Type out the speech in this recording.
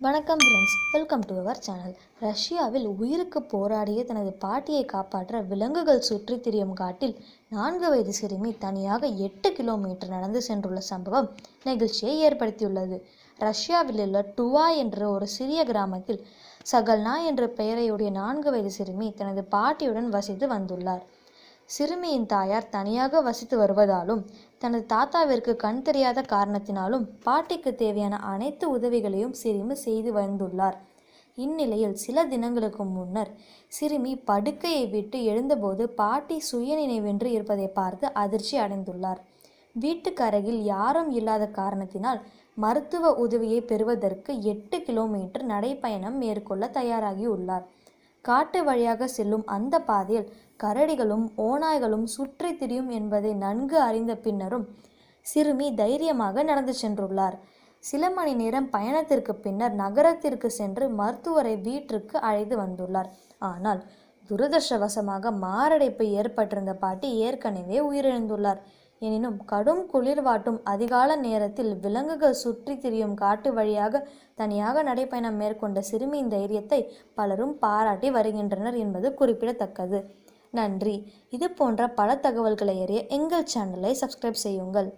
வணக்கம் friends welcome to our channel ரஷ்யாவில் உயிருக்கு போராடிய தனது பாட்டியை காப்பாற்ற விலங்குகள் சுற்றி திரியும் காட்டில் நான்கு வயது சிறுமி தனியாக எட்டு கிலோமீட்டர் நடந்து சென்றுள்ள சம்பவம் நெகிழ்ச்சியை ஏற்படுத்தியுள்ளது. ரஷ்யாவில் உள்ள டுவா என்ற ஒரு சிறிய கிராமத்தில் சகல்னா என்ற பெயரையுடைய நான்கு வயது சிறுமி தனது பாட்டியுடன் வசித்து வந்துள்ளார். சிறுமியின் தாயார் தனியாக வசித்து வருவதாலும் தனது தாத்தாவிற்கு கண் தெரியாத காரணத்தினாலும் பாட்டிக்கு தேவையான அனைத்து உதவிகளையும் சிறுமி செய்து வந்துள்ளார் இந்நிலையில் சில தினங்களுக்கு முன்னர் சிறுமி படுக்கையை விட்டு எழுந்தபோது பாட்டி சுயநினைவென்று இருப்பதை பார்த்து அதிர்ச்சி அடைந்துள்ளார். வீட்டுக்கு அருகில் யாரும் இல்லாத காரணத்தினால் மருத்துவ உதவியை பெறுவதற்கு எட்டு கிலோமீட்டர் நடைப்பயணம் மேற்கொள்ள தயாராகியுள்ளார். காட்டு வழியாக செல்லும் அந்த பாதையில் கரடிகளும் ஓநாய்களும் சுற்றித் திரியும் என்பதை நன்கு அறிந்த பின்னரும் சிறுமி தைரியமாக நடந்து சென்றுள்ளார். சில மணி நேரம் பயணத்திற்கு பின்னர் நகரத்திற்கு சென்று மருத்துவரை வீட்டிற்கு அழைத்து வந்துள்ளார். ஆனால் துரதிருஷ்டவசமாக மாரடைப்பு ஏற்பட்டிருந்த பாட்டி ஏற்கனவே உயிரிழந்துள்ளார். எனினும் கடும் குளிர் வாட்டும் அதிகால நேரத்தில் விலங்குகள் சுற்றி திரியும் காட்டு வழியாக தனியாக நடைப்பயணம் மேற்கொண்ட சிறுமியின் தைரியத்தை பலரும் பாராட்டி வருகின்றனர் என்பது குறிப்பிடத்தக்கது. நன்றி. இது போன்ற பல தகவல்களை அறிய எங்கள் சேனலை சப்ஸ்கிரைப் செய்யுங்கள்.